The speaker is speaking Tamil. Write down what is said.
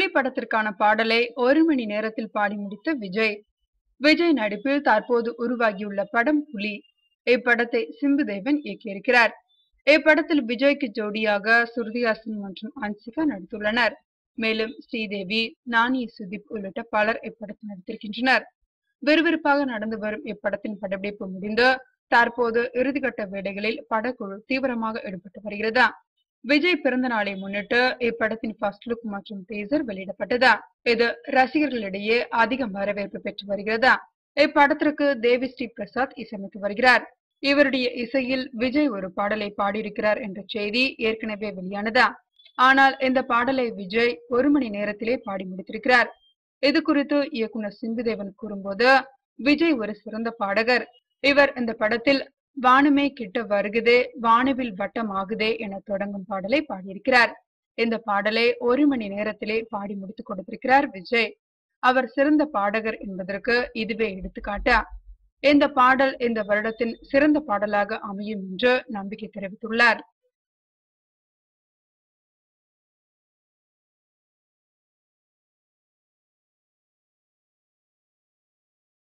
புலி படத்திற்கான பாடலை ஒரு மணி நேரத்தில் பாடி முடித்த விஜய். விஜய் நடிப்பில் தற்போது உருவாகியுள்ள படம் புலி. இப்படத்தை சிம்பு தேவன் இயக்கியிருக்கிறார். இப்படத்தில் விஜய்க்கு ஜோடியாக சுருதிஹாசன் மற்றும் அன்சிகா நடித்துள்ளனர். மேலும் ஸ்ரீதேவி நானி சுதீப் உள்ளிட்ட பலர் இப்படத்தில் நடித்திருக்கின்றனர். விறுவிறுப்பாக நடந்து வரும் இப்படத்தின் படப்பிடிப்பு முடிந்து தற்போது இறுதிக்கட்ட வேலைகளில் படக்குழு தீவிரமாக ஈடுபட்டு வருகிறது? விஜய் பிறந்த நாளை முன்னிட்டு இப்படத்தின் ஃபர்ஸ்ட் லுக் மற்றும் டீசர் வெளியிடப்பட்டது? இது ரசிகர்களிடையே அதிக வரவேற்பு பெற்று வருகிறது? இப்படத்திற்கு தேவி ஸ்ரீ பிரசாத் இசையமைத்து வருகிறார். இவருடைய இசையில் விஜய் ஒரு பாடலை பாடியிருக்கிறார் என்ற செய்தி ஏற்கனவே வெளியானது? ஆனால் இந்த பாடலை விஜய் ஒரு மணி நேரத்திலே பாடி முடித்திருக்கிறார். இது குறித்து இயக்குனர் சிம்புதேவன் கூறும்போது விஜய் ஒரு சிறந்த பாடகர். இவர் இந்த படத்தில் வானமே கிட்ட வருகுதே வானவில் வட்டம் ஆகுதே என தொடங்கும் பாடலை பாடியிருக்கிறார். இந்த பாடலை ஒரு மணி நேரத்திலே பாடி முடித்துக் கொடுத்திருக்கிறார் விஜய். அவர் சிறந்த பாடகர் என்பதற்கு இதுவே எடுத்துக்காட்டா? இந்த பாடல் இந்த வருடத்தின் சிறந்த பாடலாக அமையும் என்று நம்பிக்கை தெரிவித்துள்ளார்.